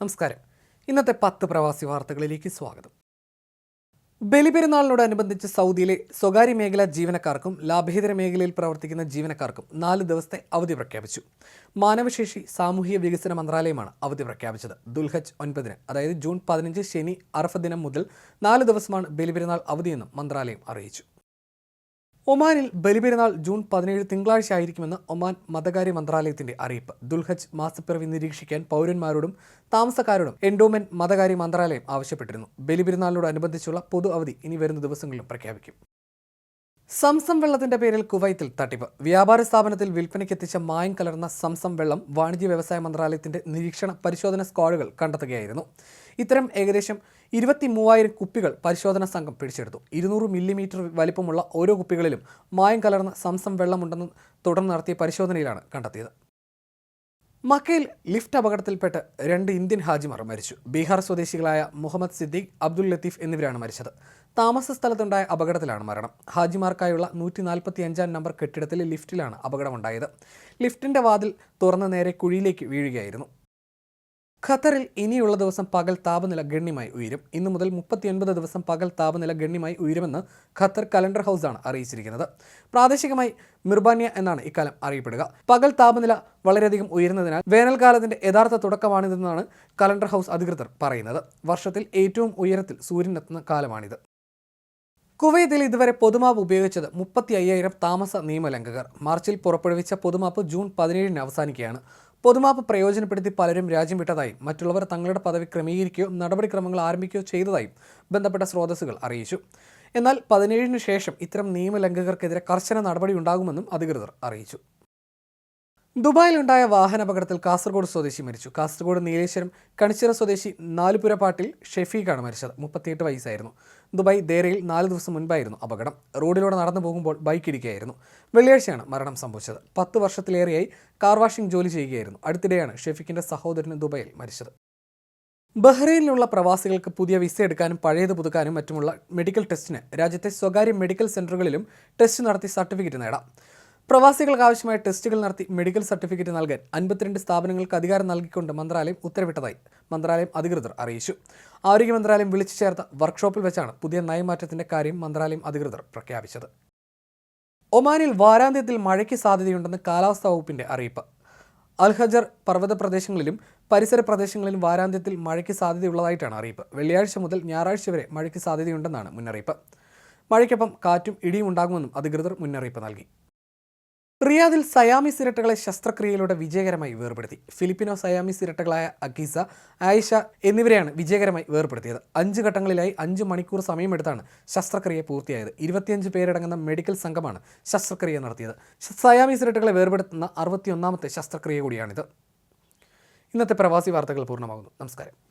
നമസ്കാരം. ഇന്നത്തെ പത്ത് പ്രവാസി വാർത്തകളിലേക്ക് സ്വാഗതം. ബലിപെരുന്നാളിനോടനുബന്ധിച്ച് സൗദിയിലെ സ്വകാര്യ മേഖലാ ജീവനക്കാർക്കും ലാഭേതര മേഖലയിൽ പ്രവർത്തിക്കുന്ന ജീവനക്കാർക്കും നാല് ദിവസത്തെ അവധി പ്രഖ്യാപിച്ചു. മാനവശേഷി സാമൂഹിക വികസന മന്ത്രാലയമാണ് അവധി പ്രഖ്യാപിച്ചത്. ദുൽഹജ് ഒൻപതിന് അതായത് ജൂൺ പതിനഞ്ച് ശനി അറഫ ദിനം മുതൽ നാല് ദിവസമാണ് ബലിപെരുന്നാൾ അവധിയെന്നും മന്ത്രാലയം അറിയിച്ചു. ഒമാനിൽ ബലിപെരുന്നാൾ ജൂൺ പതിനേഴ് തിങ്കളാഴ്ച ആയിരിക്കുമെന്ന് ഒമാൻ മതകാര്യ മന്ത്രാലയത്തിന്റെ അറിയിപ്പ്. ദുൽഹജ് മാസപ്പിറവി നിരീക്ഷിക്കാൻ പൗരന്മാരോടും താമസക്കാരോടും എൻഡോമെന്റ് മതകാര്യ മന്ത്രാലയം ആവശ്യപ്പെട്ടിരുന്നു. ബലിപെരുന്നാളിനോടനുബന്ധിച്ചുള്ള പൊതു അവധി ഇനി വരുന്ന ദിവസങ്ങളിലും പ്രഖ്യാപിക്കും. സംസം വെള്ളത്തിന്റെ പേരിൽ കുവൈത്തിൽ തട്ടിപ്പ്. വ്യാപാര സ്ഥാപനത്തിൽ വിൽപ്പനയ്ക്കെത്തിച്ച മായം കലർന്ന സംസം വെള്ളം വാണിജ്യ വ്യവസായ മന്ത്രാലയത്തിന്റെ നിരീക്ഷണ പരിശോധന സ്ക്വാഡുകൾ കണ്ടെത്തുകയായിരുന്നു. ഇത്തരം ഏകദേശം ഇരുപത്തി മൂവായിരം കുപ്പികൾ പരിശോധനാ സംഘം പിടിച്ചെടുത്തു. ഇരുന്നൂറ് മില്ലിമീറ്റർ വലിപ്പമുള്ള ഓരോ കുപ്പികളിലും മായം കലർന്ന സംസം വെള്ളമുണ്ടെന്ന് തുടർന്ന് നടത്തിയ പരിശോധനയിലാണ് കണ്ടെത്തിയത്. മക്കയിൽ ലിഫ്റ്റ് അപകടത്തിൽപ്പെട്ട് രണ്ട് ഇന്ത്യൻ ഹാജിമാർ മരിച്ചു. ബീഹാർ സ്വദേശികളായ മുഹമ്മദ് സിദ്ദീഖ് അബ്ദുൽ ലത്തീഫ് എന്നിവരാണ് മരിച്ചത്. താമസ സ്ഥലത്തുണ്ടായ അപകടത്തിലാണ് മരണം. ഹാജിമാർക്കായുള്ള നൂറ്റി നാൽപ്പത്തി അഞ്ചാം നമ്പർ കെട്ടിടത്തിലെ ലിഫ്റ്റിലാണ് അപകടമുണ്ടായത്. ലിഫ്റ്റിന്റെ വാതിൽ തുറന്ന നേരെ കുഴിയിലേക്ക് വീഴുകയായിരുന്നു. ഖത്തറിൽ ഇനിയുള്ള ദിവസം പകൽ താപനില ഗണ്യമായി ഉയരും. ഇന്നു മുതൽ മുപ്പത്തിയൊൻപത് ദിവസം പകൽ താപനില ഗണ്യമായി ഉയരുമെന്ന് ഖത്തർ കലണ്ടർ ഹൗസാണ് അറിയിച്ചിരിക്കുന്നത്. പ്രാദേശികമായി മിർബാനിയ എന്നാണ് ഇക്കാലം അറിയപ്പെടുക. പകൽ താപനില വളരെയധികം ഉയരുന്നതിനാൽ വേനൽക്കാലത്തിന്റെ യഥാർത്ഥ തുടക്കമാണിതെന്നാണ് കലണ്ടർ ഹൗസ് അധികൃതർ പറയുന്നത്. വർഷത്തിൽ ഏറ്റവും ഉയരത്തിൽ സൂര്യനെത്തുന്ന കാലമാണിത്. കുവൈത്തിൽ ഇതുവരെ പൊതുമാപ്പ് ഉപയോഗിച്ചത് മുപ്പത്തി അയ്യായിരം താമസ നിയമലംഘകർ. മാർച്ചിൽ പുറപ്പെടുവിച്ച പൊതുമാപ്പ് ജൂൺ പതിനേഴിന് അവസാനിക്കുകയാണ്. പൊതുമാപ്പ് പ്രയോജനപ്പെടുത്തി പലരും രാജ്യം വിട്ടതായും. മറ്റുള്ളവർ തങ്ങളുടെ പദവി ക്രമീകരിക്കുകയോ നടപടിക്രമങ്ങൾ ആരംഭിക്കുകയോ ചെയ്തതായും ബന്ധപ്പെട്ട സ്രോതസ്സുകൾ അറിയിച്ചു. എന്നാൽ പതിനേഴിന് ശേഷം ഇത്തരം നിയമലംഘകർക്കെതിരെ കർശന നടപടി ഉണ്ടാകുമെന്നും അധികൃതർ അറിയിച്ചു. ദുബായിലുണ്ടായ വാഹനാപകടത്തിൽ കാസർഗോഡ് സ്വദേശി മരിച്ചു. കാസർഗോഡ് നീലേശ്വരം കണിച്ചിറ സ്വദേശി നാലുപുര പാട്ടിൽ ഷെഫീഖാണ് മരിച്ചത്. മുപ്പത്തിയെട്ട് വയസ്സായിരുന്നു. ദുബായ് ദേരയിൽ നാല് ദിവസം മുൻപായിരുന്നു അപകടം. റോഡിലൂടെ നടന്നു പോകുമ്പോൾ ബൈക്ക് ഇടിക്കുകയായിരുന്നു. വെള്ളിയാഴ്ചയാണ് മരണം സംഭവിച്ചത്. പത്ത് വർഷത്തിലേറെയായി കാർ വാഷിംഗ് ജോലി ചെയ്യുകയായിരുന്നു. അടുത്തിടെയാണ് ഷെഫീഖിന്റെ സഹോദരന് ദുബായിൽ മരിച്ചത്. ബഹ്റൈനിലുള്ള പ്രവാസികൾക്ക് പുതിയ വിസ എടുക്കാനും പഴയത് പുതുക്കാനും മറ്റുമുള്ള മെഡിക്കൽ ടെസ്റ്റിന് രാജ്യത്തെ സ്വകാര്യ മെഡിക്കൽ സെന്ററുകളിലും ടെസ്റ്റ് നടത്തി സർട്ടിഫിക്കറ്റ് നേടാം. പ്രവാസികൾക്ക് ആവശ്യമായ ടെസ്റ്റുകൾ നടത്തി മെഡിക്കൽ സർട്ടിഫിക്കറ്റ് നൽകാൻ അൻപത്തിരണ്ട് സ്ഥാപനങ്ങൾക്ക് അധികാരം നൽകിക്കൊണ്ട് മന്ത്രാലയം ഉത്തരവിട്ടതായി മന്ത്രാലയം അധികൃതർ അറിയിച്ചു. ആരോഗ്യ മന്ത്രാലയം വിളിച്ചു ചേർത്ത വർക്ക്ഷോപ്പിൽ വെച്ചാണ് പുതിയ നയമാറ്റത്തിന്റെ കാര്യം മന്ത്രാലയം അധികൃതർ പ്രഖ്യാപിച്ചത്. ഒമാനിൽ വാരാന്ത്യത്തിൽ മഴയ്ക്ക് സാധ്യതയുണ്ടെന്ന് കാലാവസ്ഥാ വകുപ്പിന്റെ അറിയിപ്പ്. അൽഹജർ പർവത പ്രദേശങ്ങളിലും പരിസര പ്രദേശങ്ങളിലും വാരാന്ത്യത്തിൽ മഴയ്ക്ക് സാധ്യതയുള്ളതായിട്ടാണ് അറിയിപ്പ്. വെള്ളിയാഴ്ച മുതൽ ഞായറാഴ്ച വരെ മഴയ്ക്ക് സാധ്യതയുണ്ടെന്നാണ് മുന്നറിയിപ്പ്. മഴയ്ക്കൊപ്പം കാറ്റും ഇടിയും ഉണ്ടാകുമെന്നും അധികൃതർ മുന്നറിയിപ്പ് നൽകി. റിയാദിൽ സയാമി ഇരട്ടകളെ ശസ്ത്രക്രിയയിലൂടെ വിജയകരമായി വേർപെടുത്തി. ഫിലിപ്പിനോ സയാമി ഇരട്ടകളായ അഗീസ ആയിഷ എന്നിവരെയാണ് വിജയകരമായി വേർപെടുത്തിയത്. അഞ്ച് ഘട്ടങ്ങളിലായി അഞ്ച് മണിക്കൂർ സമയമെടുത്താണ് ശസ്ത്രക്രിയ പൂർത്തിയായത്. ഇരുപത്തിയഞ്ച് പേരടങ്ങുന്ന മെഡിക്കൽ സംഘമാണ് ശസ്ത്രക്രിയ നടത്തിയത്. സയാമി ഇരട്ടകളെ വേർപെടുത്തുന്ന അറുപത്തിയൊന്നാമത്തെ ശസ്ത്രക്രിയ കൂടിയാണിത്. ഇന്നത്തെ പ്രവാസി വാർത്തകൾ പൂർണമാകുന്നു. നമസ്കാരം.